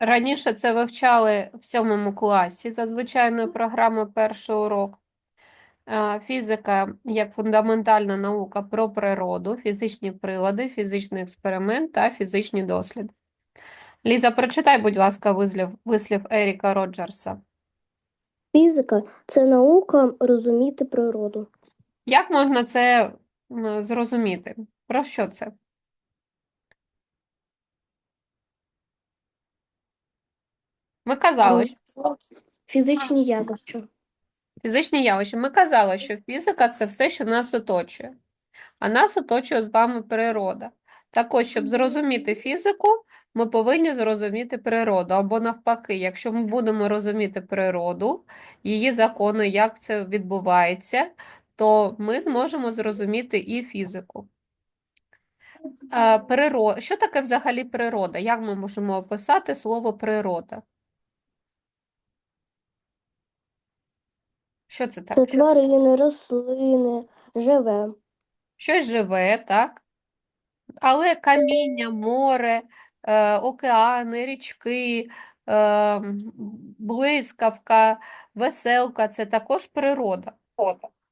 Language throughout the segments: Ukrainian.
Раніше це вивчали в сьомому класі за звичайною програмою перший урок. Фізика як фундаментальна наука про природу, фізичні прилади, фізичний експеримент та фізичні досліди. Ліза, прочитай, будь ласка, вислів, вислів Еріка Роджерса. Фізика це наука розуміти природу. Як можна це зрозуміти? Про що це? Ми казали, що Фізичні явища. Фізичні явища. Ми казали, що фізика це все, що нас оточує, а нас оточує з вами природа. Так ось, щоб зрозуміти фізику, ми повинні зрозуміти природу. Або навпаки, якщо ми будемо розуміти природу, її закони, як це відбувається, то ми зможемо зрозуміти і фізику. Е, приро- Що таке взагалі природа? Як ми можемо описати слово природа? Що це Це таке? тварини, рослини, живе. Щось живе, так? Але каміння, море, е, океани, річки, е, блискавка, веселка це також природа.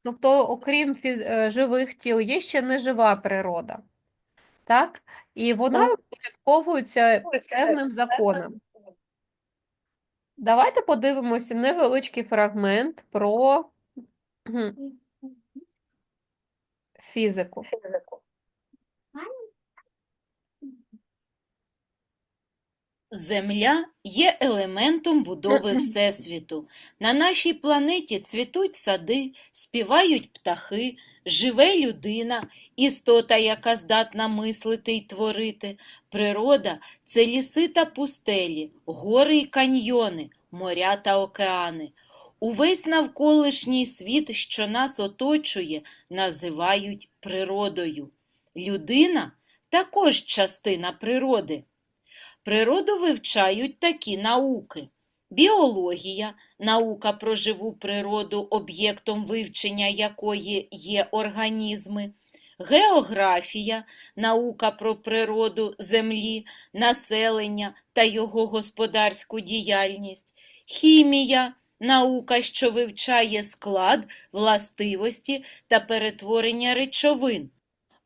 Тобто, окрім фіз... е, живих тіл, є ще нежива природа. Так? І вона Так. впорядковується певним законом. Давайте подивимося невеличкий фрагмент про фізику. Земля є елементом будови Всесвіту. На нашій планеті цвітуть сади, співають птахи, живе людина, істота, яка здатна мислити й творити. Природа – це ліси та пустелі, гори й каньйони, моря та океани. Увесь навколишній світ, що нас оточує, називають природою. Людина – також частина природи. Природу вивчають такі науки: біологія наука про живу природу, об'єктом вивчення якої є організми, географія наука про природу землі, населення та його господарську діяльність, хімія наука, що вивчає склад, властивості та перетворення речовин.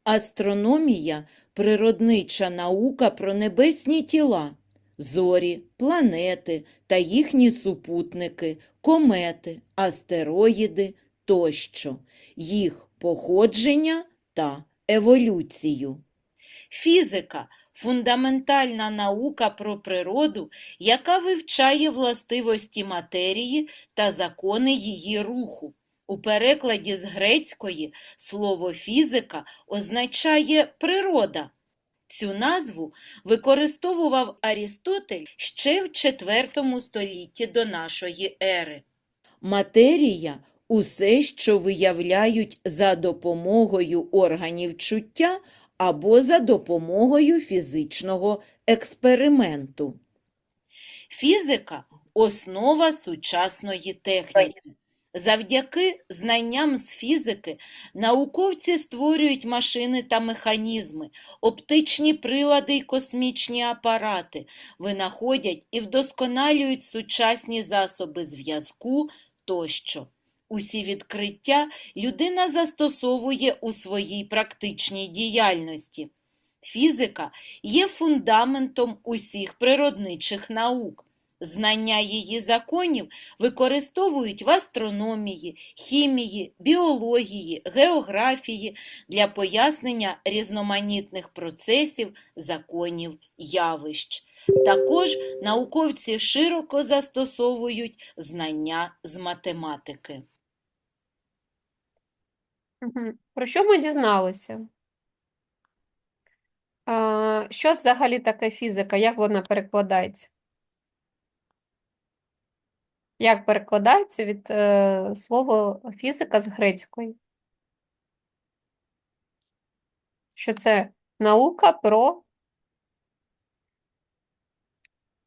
Астрономія природнича наука про небесні тіла, зорі, планети та їхні супутники, комети, астероїди тощо, їх походження та еволюцію. Фізика фундаментальна наука про природу, яка вивчає властивості матерії та закони її руху. У перекладі з грецької слово фізика означає природа. Цю назву використовував Арістотель ще в IV столітті до нашої ери. Матерія – усе, що виявляють за допомогою органів чуття або за допомогою фізичного експерименту. Фізика – основа сучасної техніки. Завдяки знанням з фізики науковці створюють машини та механізми, оптичні прилади й космічні апарати, винаходять і вдосконалюють сучасні засоби зв'язку тощо. Усі відкриття людина застосовує у своїй практичній діяльності. Фізика є фундаментом усіх природничих наук. Знання її законів використовують в астрономії, хімії, біології, географії для пояснення різноманітних процесів, законів, явищ. Також науковці широко застосовують знання з математики. Про що ми дізналися? Що взагалі таке фізика? Як вона перекладається? Як перекладається від е, слова фізика з грецької? Що це наука про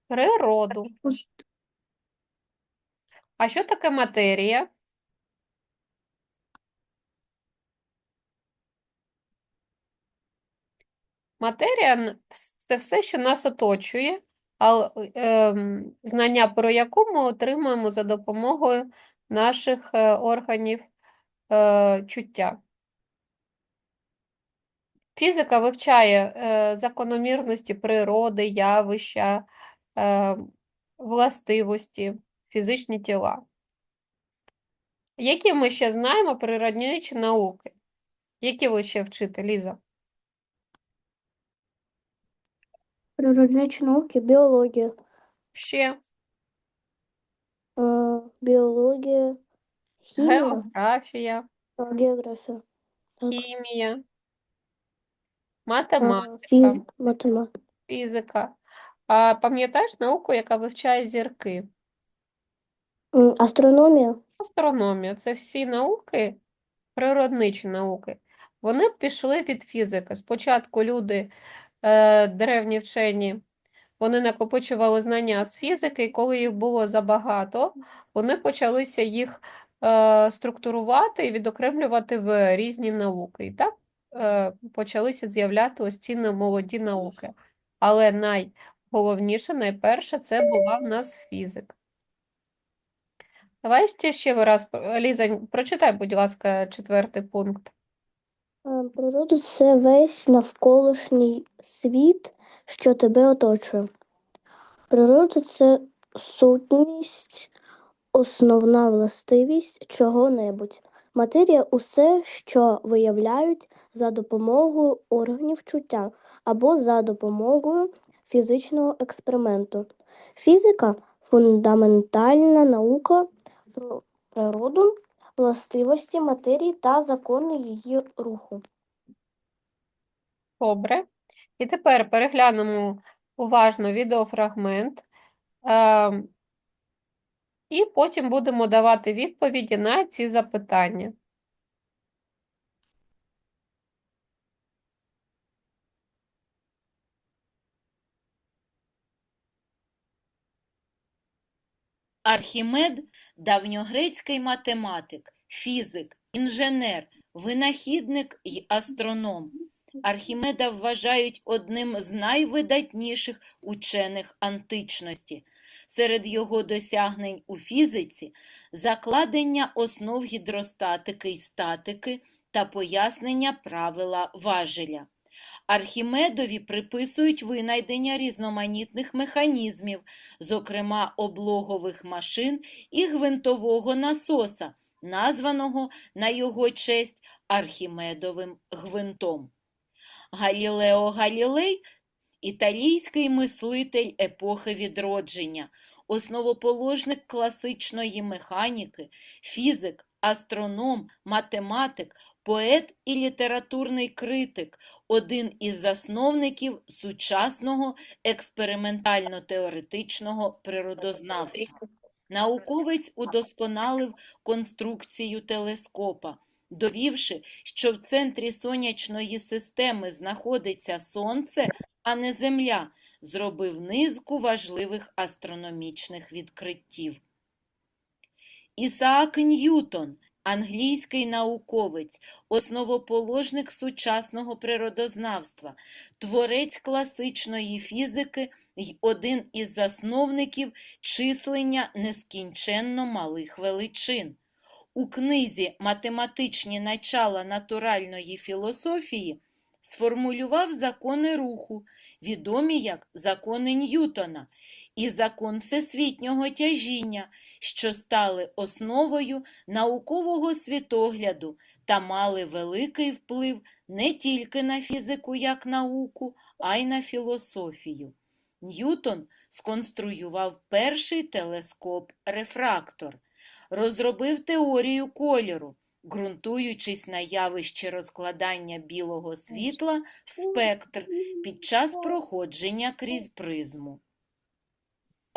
природу. А що таке матерія? Матерія це все, що нас оточує, знання про яку ми отримуємо за допомогою наших е, органів е, чуття. Фізика вивчає е, закономірності природи, явища, властивості, фізичні тіла. Які ми ще знаємо природничі науки? Які ви ще вчите, Ліза? Природничі науки, біологія. Ще Е, біологія, хімія, географія, географія, Так. хімія, е, математика, фізика, математика. фізика. А пам'ятаєш науку, яка вивчає зірки? М, Астрономія. Астрономія це всі науки, природничі науки. Вони пішли від фізики. Спочатку люди, древні вчені, вони накопичували знання з фізики, і коли їх було забагато, вони почалися їх е, структурувати і відокремлювати в різні науки. І так е, почалися з'являти ось ці молоді науки. Але найголовніше, найперше, це була в нас фізика. Давай ще ще раз, Ліза, прочитай, будь ласка, четвертий пункт. Е, Природа це весь навколишній світ, що тебе оточує. Природа це сутність, основна властивість чого-небудь. Матерія усе, що виявляють за допомогою органів чуття або за допомогою фізичного експерименту. Фізика фундаментальна наука про природу, властивості матерії та закони її руху. Добре. І тепер переглянемо уважно відеофрагмент. е І потім будемо давати відповіді на ці запитання. Архімед – давньогрецький математик, фізик, інженер, винахідник й астроном. Архімеда вважають одним з найвидатніших учених античності. Серед його досягнень у фізиці – закладення основ гідростатики й статики та пояснення правила важеля. Архімедові приписують винайдення різноманітних механізмів, зокрема облогових машин і гвинтового насоса, названого на його честь Архімедовим гвинтом. Галілео Галілей – італійський мислитель епохи відродження, основоположник класичної механіки, фізик, астроном, математик, поет і літературний критик, один із засновників сучасного експериментально-теоретичного природознавства. Науковець удосконалив конструкцію телескопа, довівши, що в центрі сонячної системи знаходиться Сонце, а не Земля, зробив низку важливих астрономічних відкриттів. Ісаак Ньютон, англійський науковець, основоположник сучасного природознавства, творець класичної фізики й один із засновників числення нескінченно малих величин. У книзі Математичні начала натуральної філософії сформулював закони руху, відомі як закони Ньютона, і закон всесвітнього тяжіння, що стали основою наукового світогляду та мали великий вплив не тільки на фізику як науку, а й на філософію. Ньютон сконструював перший телескоп-рефрактор, розробив теорію кольору, ґрунтуючись на явищі розкладання білого світла в спектр під час проходження крізь призму.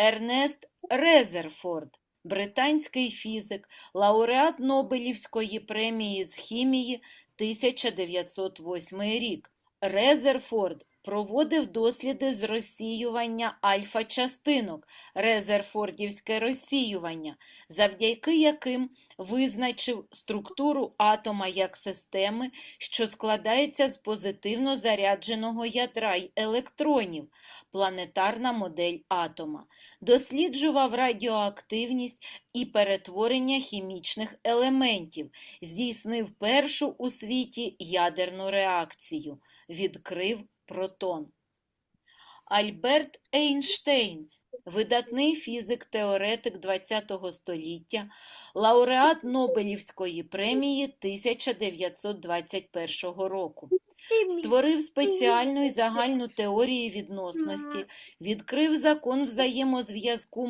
Ернест Резерфорд, британський фізик, лауреат Нобелівської премії з хімії 1908 рік. Резерфорд проводив досліди з розсіювання альфа-частинок, резерфордівське розсіювання, завдяки яким визначив структуру атома як системи, що складається з позитивно зарядженого ядра й електронів, планетарна модель атома, досліджував радіоактивність і перетворення хімічних елементів, здійснив першу у світі ядерну реакцію, відкрив протон. Альберт Ейнштейн, видатний фізик-теоретик ХХ століття, лауреат Нобелівської премії 1921 року. Створив спеціальну і загальну теорію відносності, відкрив закон взаємозв'язку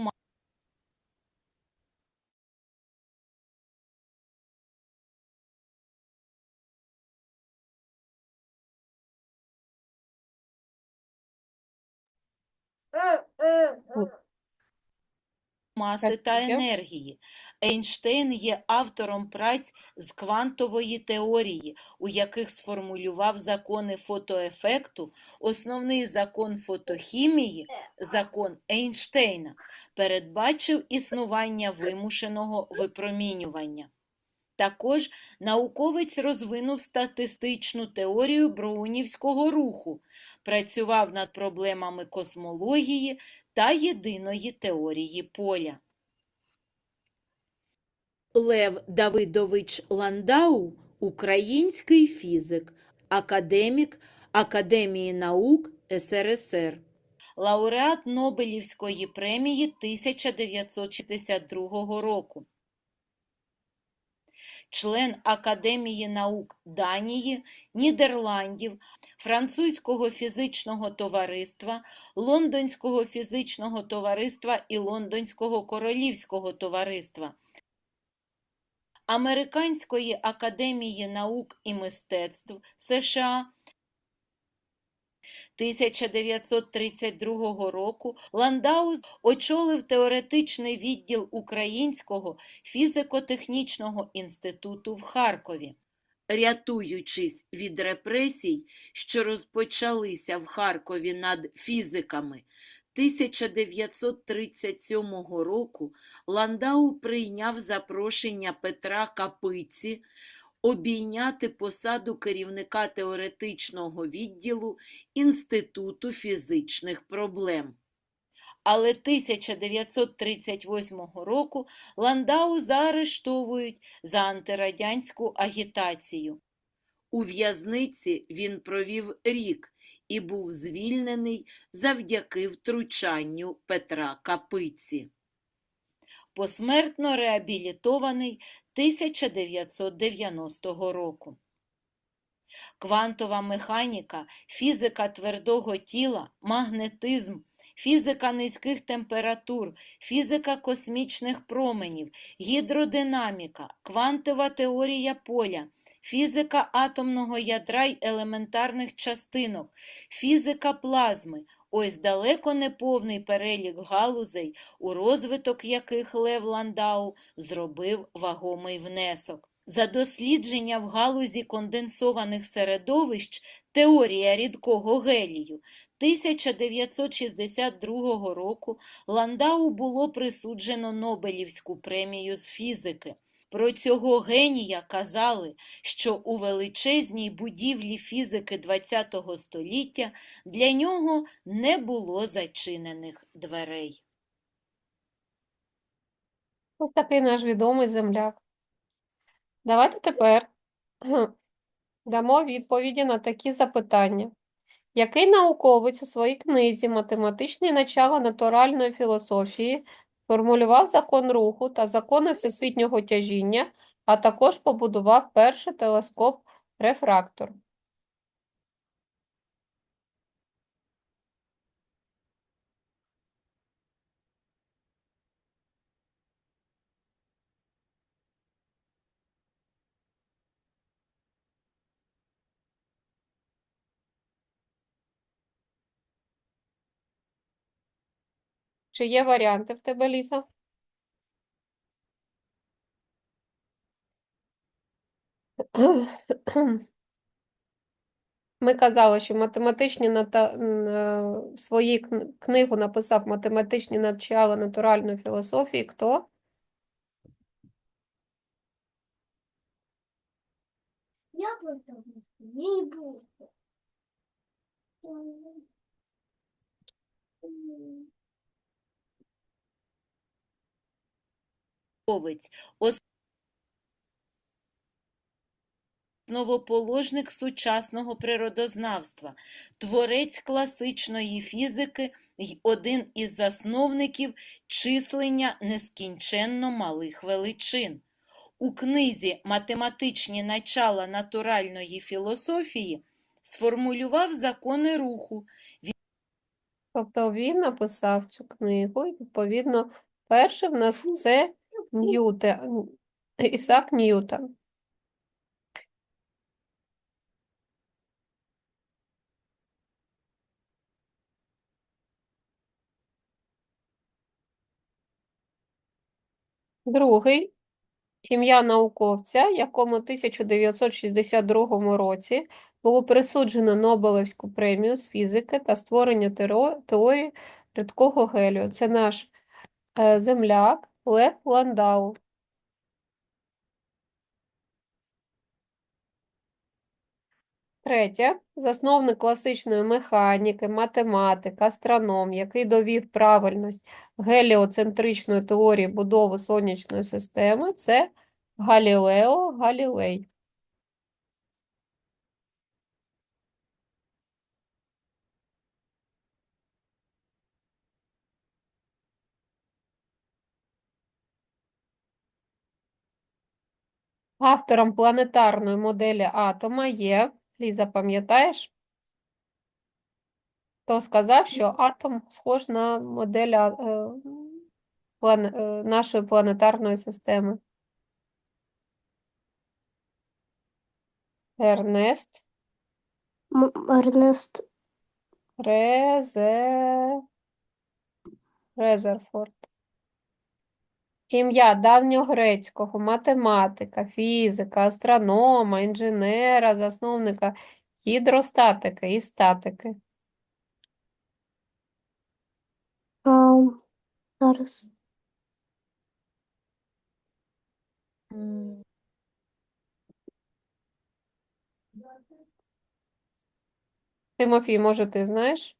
маси та енергії. Ейнштейн є автором праць з квантової теорії, у яких сформулював закони фотоефекту, основний закон фотохімії, закон Ейнштейна, передбачив існування вимушеного випромінювання. Також науковець розвинув статистичну теорію броунівського руху, працював над проблемами космології та єдиної теорії поля. Лев Давидович Ландау – український фізик, академік Академії наук СРСР. Лауреат Нобелівської премії 1962 року. Член Академії наук Данії, Нідерландів, Французького фізичного товариства, Лондонського фізичного товариства і Лондонського королівського товариства, Американської академії наук і мистецтв США. 1932 року Ландау очолив теоретичний відділ Українського фізико-технічного інституту в Харкові. Рятуючись від репресій, що розпочалися в Харкові над фізиками, 1937 року Ландау прийняв запрошення Петра Капиці обійняти посаду керівника теоретичного відділу Інституту фізичних проблем. Але 1938 року Ландау заарештовують за антирадянську агітацію. У в'язниці він провів рік і був звільнений завдяки втручанню Петра Капиці. Посмертно реабілітований 1990 року. Квантова механіка, фізика твердого тіла, магнетизм, фізика низьких температур, фізика космічних променів, гідродинаміка, квантова теорія поля, фізика атомного ядра й елементарних частинок, фізика плазми. Ось далеко не повний перелік галузей, у розвиток яких Лев Ландау зробив вагомий внесок. За дослідження в галузі конденсованих середовищ теорія рідкого гелію 1962 року Ландау було присуджено Нобелівську премію з фізики. Про цього генія казали, що у величезній будівлі фізики ХХ століття для нього не було зачинених дверей. Ось такий наш відомий земляк. Давайте тепер дамо відповіді на такі запитання. Який науковець у своїй книзі «Математичні начала натуральної філософії» формулював закон руху та закони всесвітнього тяжіння, а також побудував перший телескоп-рефрактор? Чи є варіанти в тебе, Ліза? Ми казали, що математичні ната... е, кн- книгу написав математичні начала натуральної філософії. Хто? Я буду. науковець, основоположник сучасного природознавства, творець класичної фізики й один із засновників числення нескінченно малих величин. У книзі «Математичні начала натуральної філософії» сформулював закони руху, Тобто він написав цю книгу, і, відповідно, перший в нас це Ньютон, Ісак Ньютон. Другий ім'я науковця, якому в 1962 році було присуджено Нобелевську премію з фізики та створення теорії рідкого гелію. Це наш е, земляк Лев Ландау. Третє. Засновник класичної механіки, математик, астроном, який довів правильність геліоцентричної теорії будови сонячної системи, це Галілео Галілей. Автором планетарної моделі атома є, Ліза, пам'ятаєш? Хто сказав, що атом схож на модель е, плане- е, нашої планетарної системи? Ернест Ернест Резе... Резерфорд. Ім'я давньогрецького математика, фізика, астронома, інженера, засновника гідростатики і статики. зараз. Тимофій, може, ти знаєш?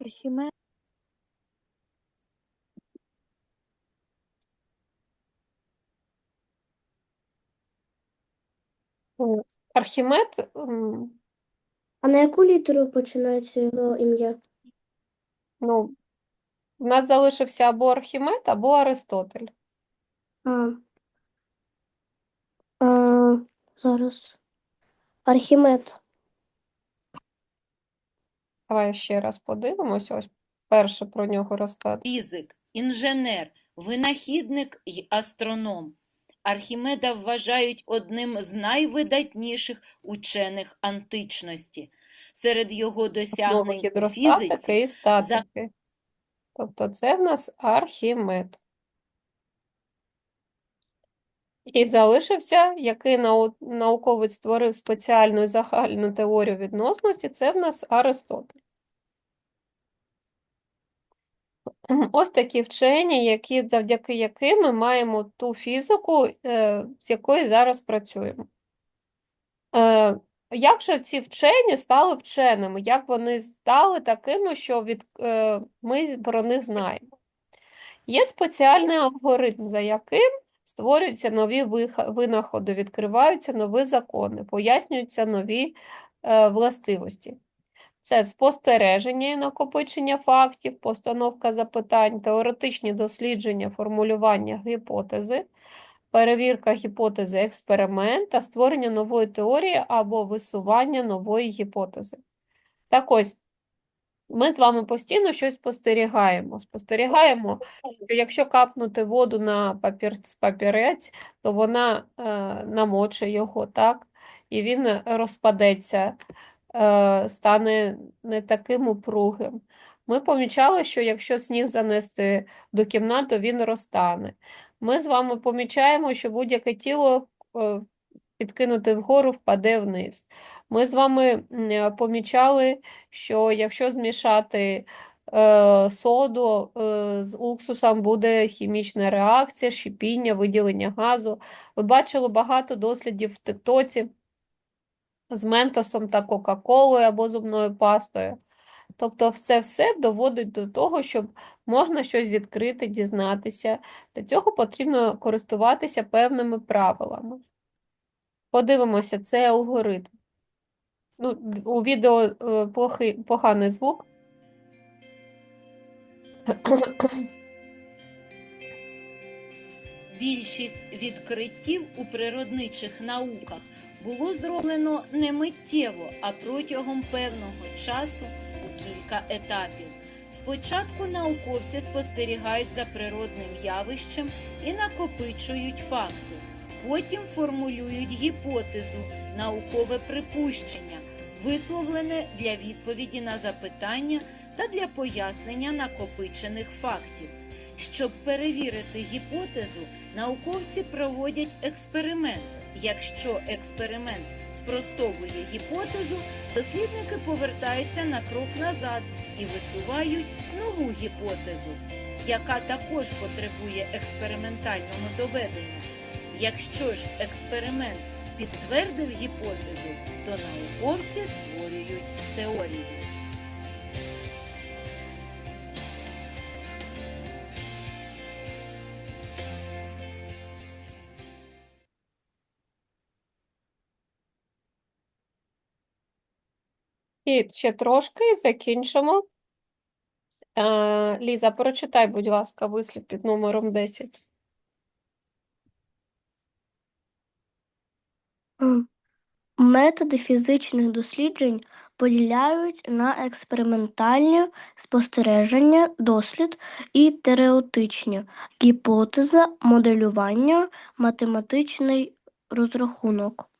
Архімед. М, Архімед, м, А на яку літеру починається його ім'я? ну, у нас залишився або Архімед, або Аристотель. А, а, зараз. Архімед. Давай ще раз подивимося. Ось перше про нього розклад. фізик, інженер, винахідник й астроном. Архімеда вважають одним з найвидатніших учених античності. Серед його досягнень у фізиці статики. Тобто це в нас Архімед. І залишився, який нау- науковець створив спеціальну і загальну теорію відносності, це в нас Аристотель. Ось такі вчені, які, завдяки яким ми маємо ту фізику, е, з якою зараз працюємо. Е, Як же ці вчені стали вченими? Як вони стали такими, що від, е, ми про них знаємо? Є спеціальний алгоритм, за яким створюються нові винаходи, відкриваються нові закони, пояснюються нові властивості. Це спостереження і накопичення фактів, постановка запитань, теоретичні дослідження, формулювання гіпотези, перевірка гіпотези, експеримент створення нової теорії або висування нової гіпотези. Так ось, Ми з вами постійно щось спостерігаємо. Спостерігаємо, що якщо капнути воду на папір, папірець, то вона е, намочить його, так? І він розпадеться, стане не таким упругим. Ми помічали, що якщо сніг занести до кімнати, він розтане. Ми з вами помічаємо, що будь-яке тіло е, підкинуте вгору впаде вниз. Ми з вами е, помічали, що якщо змішати е, соду е, з уксусом, буде хімічна реакція, шипіння, виділення газу. Ви бачили багато дослідів в тиктоці з ментосом та кока-колою або зубною пастою. Тобто це все доводить до того, щоб можна щось відкрити, дізнатися. Для цього потрібно користуватися певними правилами. Подивимося, це алгоритм. Ну, у відео е, плохий, поганий звук. Більшість відкриттів у природничих науках було зроблено не миттєво, а протягом певного часу у кілька етапів. Спочатку науковці спостерігають за природним явищем і накопичують факти. Потім формулюють гіпотезу, наукове припущення, висловлене для відповіді на запитання та для пояснення накопичених фактів. Щоб перевірити гіпотезу, науковці проводять експеримент. Якщо експеримент спростовує гіпотезу, дослідники повертаються на крок назад і висувають нову гіпотезу, яка також потребує експериментального доведення. Якщо ж експеримент підтвердив гіпотезу, то науковці створюють теорію. І ще трошки закінчимо. Е, Ліза, прочитай, будь ласка, вислів під номером 10. Методи фізичних досліджень поділяють на експериментальні спостереження, дослід і теоретичні, гіпотеза, моделювання, математичний розрахунок.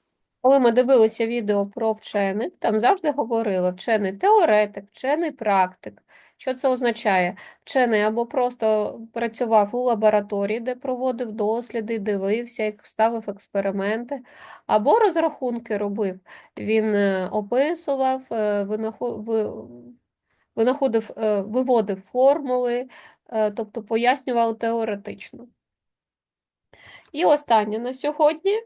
Коли ми дивилися відео про вчених, там завжди говорили вчений теоретик, вчений практик. Що це означає? Вчений або просто працював у лабораторії, де проводив досліди, дивився, як ставив експерименти, або розрахунки робив. Він е, описував, е, винаходив, е, виводив формули, тобто пояснював теоретично. І останнє на сьогодні.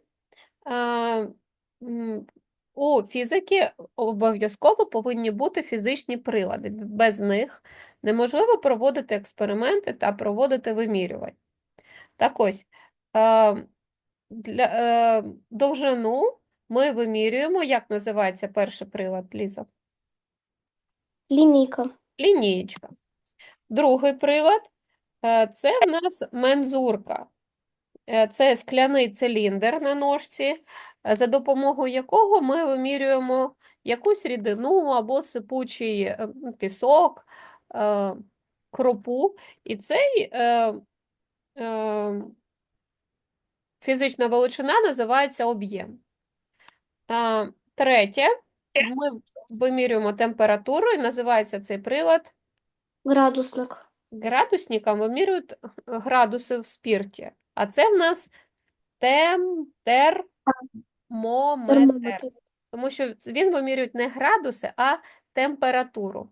У фізики обов'язково повинні бути фізичні прилади. Без них неможливо проводити експерименти та проводити вимірювання. Так ось, е, для, е, довжину ми вимірюємо, як називається перший прилад, Ліза? Лінійка. Лінієчка. Другий прилад е, це в нас мензурка. Е, Це скляний циліндр на ножці, е, за допомогою якого ми вимірюємо якусь рідину або сипучий е, пісок, кропу. І цей фізична величина називається об'єм. Третє, ми вимірюємо температуру, і називається цей прилад Градусник. Градусником вимірюють градуси в спірті, а це в нас тем, термометр, тому що він вимірює не градуси, а температуру.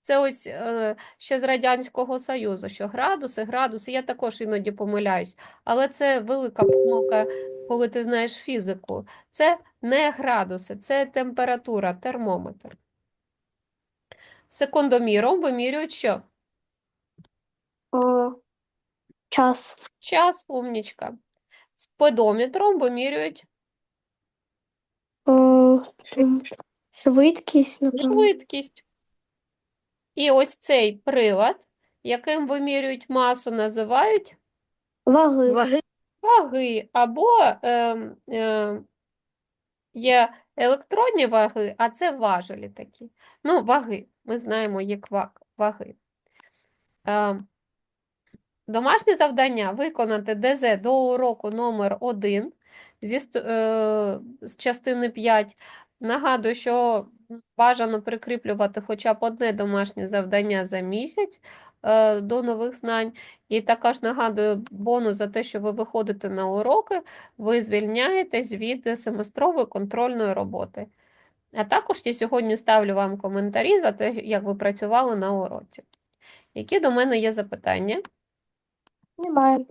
Це ось е, ще з Радянського Союзу, що градуси, градуси, я також іноді помиляюсь, але це велика помилка, коли ти знаєш фізику. Це не градуси, це температура, термометр. Секундоміром вимірюють що? О, час. Час, умнічка. Спидометром вимірюють О, м, швидкість, напевно. швидкість. І ось цей прилад, яким вимірюють масу, називають Ваги. ваги або ем, е, є електронні ваги, а це важелі такі. Ну, ваги. Ми знаємо як ва- ваги. Е, Домашнє завдання виконати ДЗ до уроку номер 1 зі, е, з частини 5. Нагадую, що бажано прикріплювати хоча б одне домашнє завдання за місяць е, до нових знань. І також нагадую бонус за те, що ви виходите на уроки, ви звільняєтесь від семестрової контрольної роботи. А також я сьогодні ставлю вам коментарі за те, як ви працювали на уроці. Які до мене є запитання? Немає.